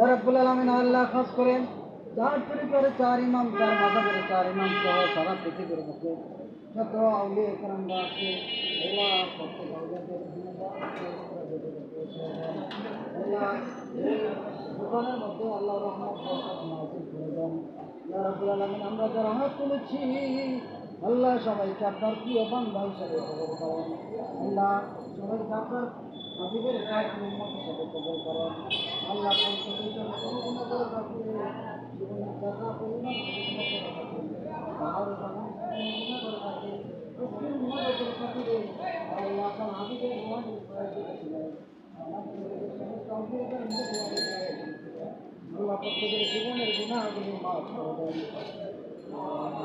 রাব্বুল আলামিন আল্লাহ খাস করেন চার তরিকার চার ইমাম, চার মাথাবের চার ইমাম সহ সারা পৃথিবীর মধ্যে যত আউলি একরামরা আছে, আল্লাহ প্রত্যেক দোকানের মধ্যে আল্লাহ রহমত নাযিল করে দেন। রাব্বুল আলামিন আমরা যারা হাত তুলেছি, আল্লাহ সবাইকে আপনার প্রিয় বান্ধব হিসেবে আল্লাহ সবাইকে আপনার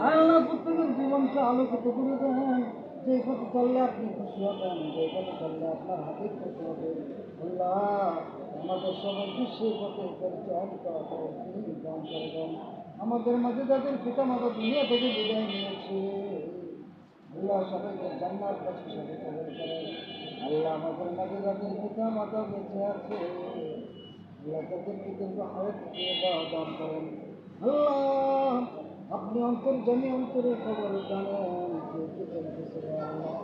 আল্লাহ প্রত্যেকের জীবনকে আলোকিত করে দেন যে পথে চললে আপনি খুশি হবেন যে পথে চললে আপনার হাতে খুশি হবে আমাদের সবাইকে সেই পথে পরিচালিত করে করে দেন আমাদের মাঝে যাদের পিতা মাতা দুনিয়া থেকে বিদায় নিয়েছে সবাইকে জান্নাত কাছে সবাই আমাদের মাঝে যাদের পিতা মাতা বেঁচে আছে আল্লাহ তাদের হায়াত দিয়ে দান করেন আল্লাহ আপনি অন্তর জমি অন্তরে খবর জানেন আল্লাহ।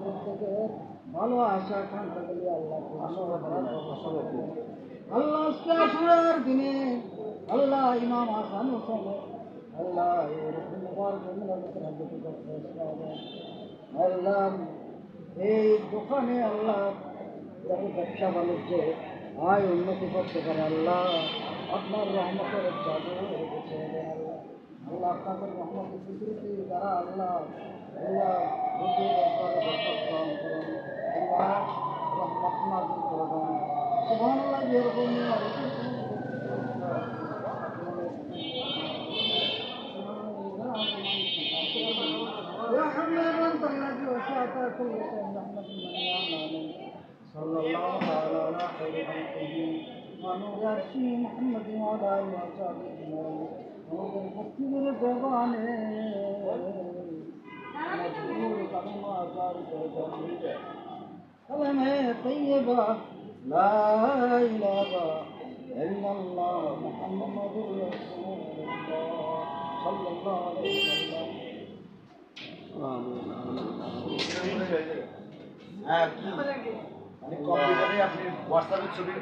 প্রত্যেকের ভালো আশা আকাঙ্ক্ষাগুলি আল্লাহ আল্লাহ আজকে দিনে আল্লাহ ইমাম হাসান হোসেন আল্লাহ আল্লাহ এই দোকানে আল্লাহ যাতে ব্যবসা বাণিজ্যে আয় উন্নতি করতে পারে আল্লাহ, আপনার রহমতের জাদু আল্লাহ। আল্লাহ আপনাদের রহমতের স্বীকৃতি দ্বারা আল্লাহ আল্লাহ বুঝে ব্যাপারে বরকত করে দেন। যেরকম صلى الله تعالى على خير خلقه ونور عرشه محمد وعلى اله وصحبه اجمعين نور المسجد الجبان مشهور كما اثار كلمه طيبه لا اله الا الله محمد رسول الله صلى الله عليه وسلم آمين মানে কম্পিউটারে আপনি হোয়াটসঅ্যাপে ছবি